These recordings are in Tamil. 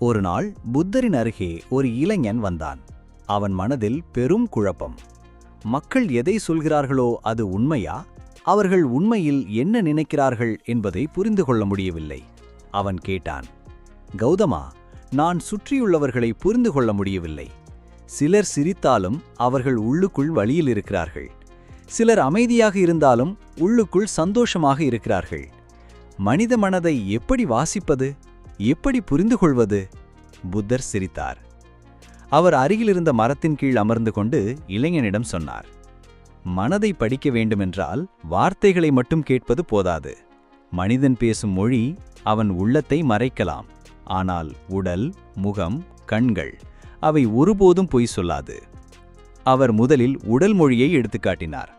ஒரு நாள் புத்தரின் அருகே ஒரு இளைஞன் வந்தான். அவன் மனதில் பெரும் குழப்பம். மக்கள் எதை சொல்கிறார்களோ அது உண்மையா? அவர்கள் உண்மையில் என்ன நினைக்கிறார்கள் என்பதை புரிந்து கொள்ள முடியவில்லை. அவன் கேட்டான் கௌதமா நான் சுற்றியுள்ளவர்களை புரிந்து கொள்ள முடியவில்லை. சிலர் சிரித்தாலும் அவர்கள் உள்ளுக்குள் வழியில் இருக்கிறார்கள். சிலர் அமைதியாக இருந்தாலும் உள்ளுக்குள் சந்தோஷமாக இருக்கிறார்கள். மனித மனதை எப்படி வாசிப்பது? எப்படி புரிந்து கொள்வது புத்தர் சிரித்தார். அவர் அருகிலிருந்த மரத்தின் கீழ் அமர்ந்து கொண்டு இளைஞனிடம் சொன்னார் மனதை படிக்க வேண்டுமென்றால் வார்த்தைகளை மட்டும் கேட்பது போதாது. மனிதன் பேசும் மொழி அவன் உள்ளத்தை மறைக்கலாம். ஆனால் உடல் முகம் கண்கள் அவை ஒருபோதும் பொய் சொல்லாது. அவர் முதலில் உடல் மொழியை எடுத்துக்காட்டினார்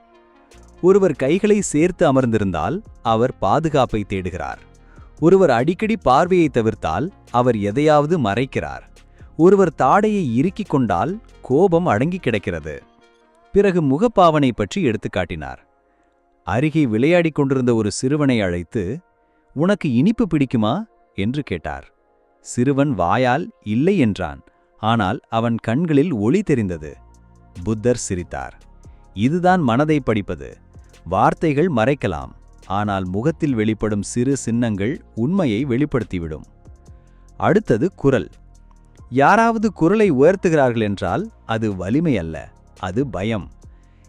ஒருவர் கைகளை சேர்த்து அமர்ந்திருந்தால் அவர் பாதுகாப்பை தேடுகிறார். ஒருவர் அடிக்கடி பார்வையை தவிர்த்தால் அவர் எதையாவது மறைக்கிறார். ஒருவர் தாடையை இறுக்கிக் கொண்டால் கோபம் அடங்கி கிடக்கிறது. பிறகு முகப்பாவனை பற்றி எடுத்துக்காட்டினார் அருகே விளையாடிக் கொண்டிருந்த ஒரு சிறுவனை அழைத்து உனக்கு இனிப்பு பிடிக்குமா? என்று கேட்டார். சிறுவன் வாயால் இல்லை என்றான். ஆனால் அவன் கண்களில் ஒளி தெரிந்தது. புத்தர் சிரித்தார். இதுதான் மனதை படிப்பது. வார்த்தைகள் மறைக்கலாம். ஆனால் முகத்தில் வெளிப்படும் சிறு சின்னங்கள் உண்மையை வெளிப்படுத்திவிடும். அடுத்தது குரல். யாராவது குரலை உயர்த்துகிறார்கள் என்றால் அது வலிமை அல்ல அது பயம்.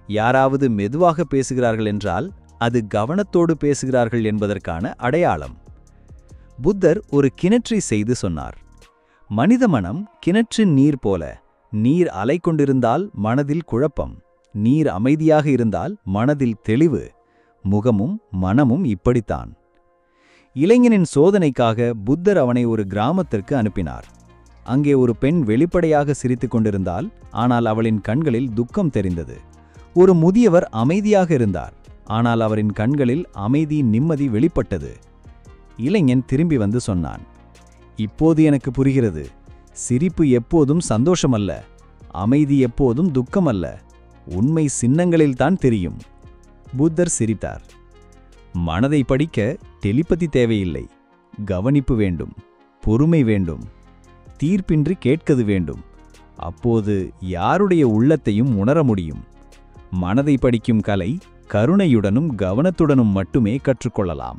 யாராவது மெதுவாக பேசுகிறார்கள் என்றால் அது கவனத்தோடு பேசுகிறார்கள் என்பதற்கான அடையாளம். புத்தர் ஒரு கிணற்றை செய்து சொன்னார். மனித மனம் கிணற்றின் நீர் போல நீர் அலை கொண்டிருந்தால் மனதில் குழப்பம் நீர் அமைதியாக இருந்தால் மனதில் தெளிவு. முகமும் மனமும் இப்படித்தான். இளைஞனின் சோதனைக்காக புத்தர் அவனை ஒரு கிராமத்திற்கு அனுப்பினார். அங்கே ஒரு பெண் வெளிப்படையாக சிரித்துக் கொண்டிருந்தால் ஆனால் அவளின் கண்களில் துக்கம் தெரிந்தது. ஒரு முதியவர் அமைதியாக இருந்தார் ஆனால் அவரின் கண்களில் அமைதி நிம்மதி வெளிப்பட்டது. இளைஞன் திரும்பி வந்து சொன்னான் இப்போது எனக்கு புரிகிறது. சிரிப்பு எப்போதும் சந்தோஷமல்ல அமைதி எப்போதும் துக்கமல்ல. உண்மை சின்னங்களில்தான் தெரியும். புத்தர் சிரித்தார். மனதை படிக்க டெலிபதி தேவையில்லை. கவனிப்பு வேண்டும். பொறுமை வேண்டும். தீர்ப்பின்றி கேட்கது வேண்டும். அப்போது யாருடைய உள்ளத்தையும் உணர முடியும். மனதை படிக்கும் கலை கருணையுடனும் கவனத்துடனும் மட்டுமே கற்றுக்கொள்ளலாம்.